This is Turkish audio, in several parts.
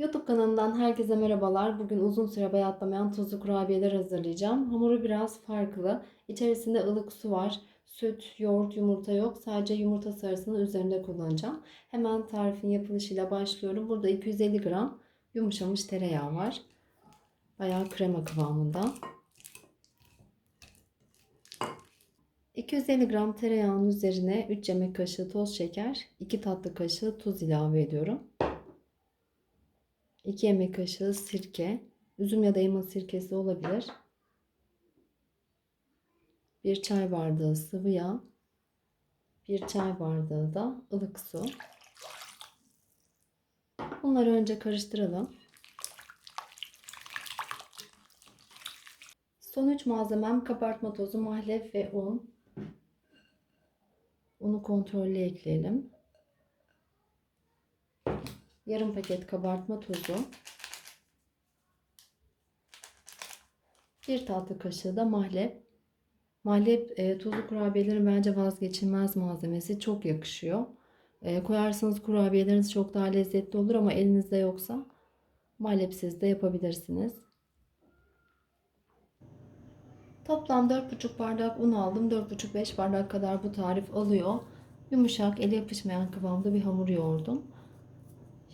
YouTube kanalımdan herkese merhabalar. Bugün uzun süre bayatlamayan tuzlu kurabiyeler hazırlayacağım. Hamuru biraz farklı. İçerisinde ılık su var. Süt, yoğurt, yumurta yok. Sadece yumurta sarısını üzerinde kullanacağım. Hemen tarifin yapılışıyla başlıyorum. Burada 250 gram yumuşamış tereyağı var. Bayağı krema kıvamında. 250 gram tereyağının üzerine 3 yemek kaşığı toz şeker, 2 tatlı kaşığı tuz ilave ediyorum. 2 yemek kaşığı sirke, üzüm ya da elma sirkesi olabilir. 1 çay bardağı sıvı yağ, 1 çay bardağı da ılık su. Bunları önce karıştıralım. Son 3 malzemem kabartma tozu, mahlep ve un. Unu kontrollü ekleyelim. Yarım paket kabartma tozu. Bir tatlı kaşığı da mahlep. Mahlep e, tuzlu kurabiyelerin bence vazgeçilmez malzemesi. Çok yakışıyor. E, koyarsanız kurabiyeleriniz çok daha lezzetli olur ama elinizde yoksa mahlepsiz de yapabilirsiniz. Toplam 4,5 bardak un aldım. 4,5-5 bardak kadar bu tarif alıyor. Yumuşak, ele yapışmayan kıvamda bir hamur yoğurdum.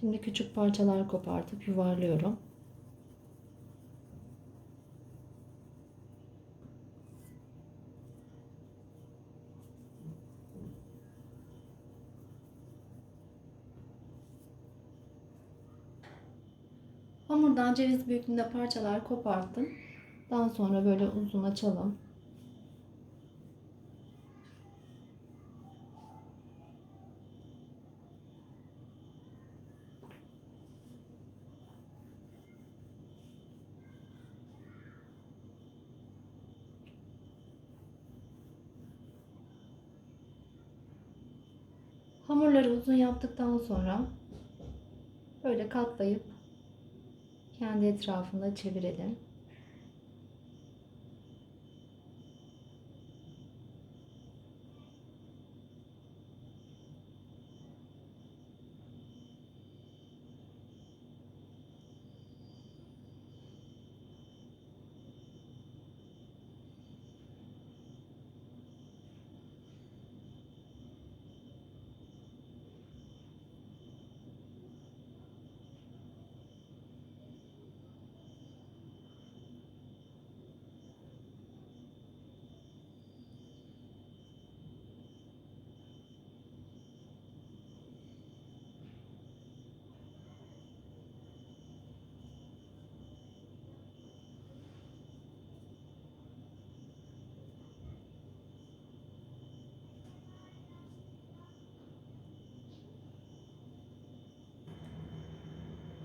Şimdi küçük parçalar kopartıp yuvarlıyorum. Hamurdan ceviz büyüklüğünde parçalar koparttım. Daha sonra böyle uzun açalım. Hamurları uzun yaptıktan sonra böyle katlayıp kendi etrafında çevirelim.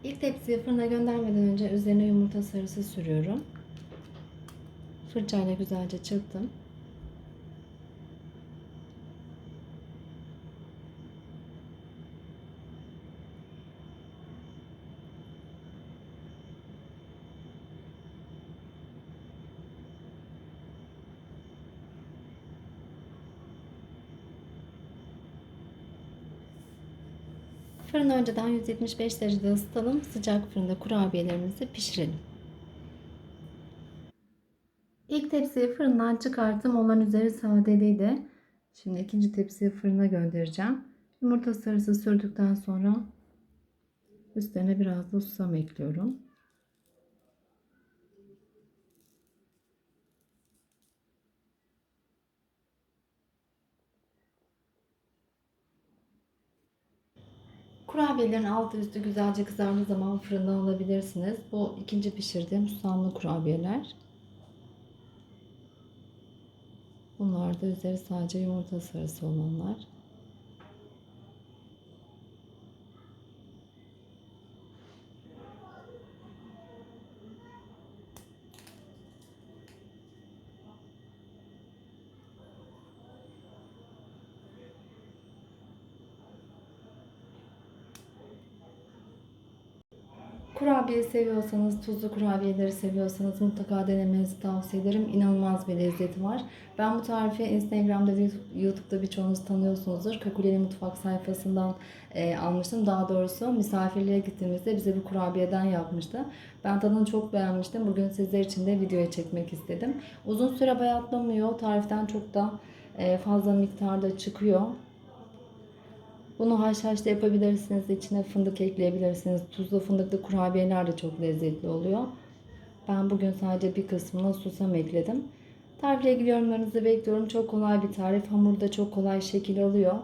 İlk tepsiyi fırına göndermeden önce üzerine yumurta sarısı sürüyorum. Fırçayla güzelce çırptım. Fırını önceden 175 derecede ısıtalım. Sıcak fırında kurabiyelerimizi pişirelim. İlk tepsiyi fırından çıkarttım. Olan üzeri sadeliydi. Şimdi ikinci tepsiyi fırına göndereceğim. Yumurta sarısı sürdükten sonra üstlerine biraz da susam ekliyorum. Kurabiyelerin altı üstü güzelce kızardığı zaman fırından alabilirsiniz. Bu ikinci pişirdiğim susamlı kurabiyeler. Bunlar da üzeri sadece yumurta sarısı olanlar. Kurabiye seviyorsanız, tuzlu kurabiyeleri seviyorsanız mutlaka denemenizi tavsiye ederim. İnanılmaz bir lezzeti var. Ben bu tarifi Instagram'da ve YouTube'da birçoğunuz tanıyorsunuzdur. Kakuleli Mutfak sayfasından e, almıştım. Daha doğrusu misafirliğe gittiğimizde bize bir kurabiyeden yapmıştı. Ben tadını çok beğenmiştim. Bugün sizler için de videoya çekmek istedim. Uzun süre bayatlamıyor. Tariften çok da e, fazla miktarda çıkıyor. Bunu haşhaşta yapabilirsiniz. İçine fındık ekleyebilirsiniz. Tuzlu fındıklı kurabiyeler de çok lezzetli oluyor. Ben bugün sadece bir kısmına susam ekledim. Tarifle ilgili yorumlarınızı bekliyorum. Çok kolay bir tarif. Hamurda çok kolay şekil alıyor.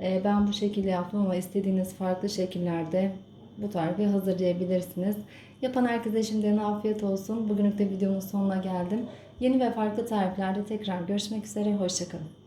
Ee, Ben bu şekilde yaptım ama istediğiniz farklı şekillerde bu tarifi hazırlayabilirsiniz. Yapan herkese şimdiden afiyet olsun. Bugünlük de videomun sonuna geldim. Yeni ve farklı tariflerde tekrar görüşmek üzere. Hoşçakalın.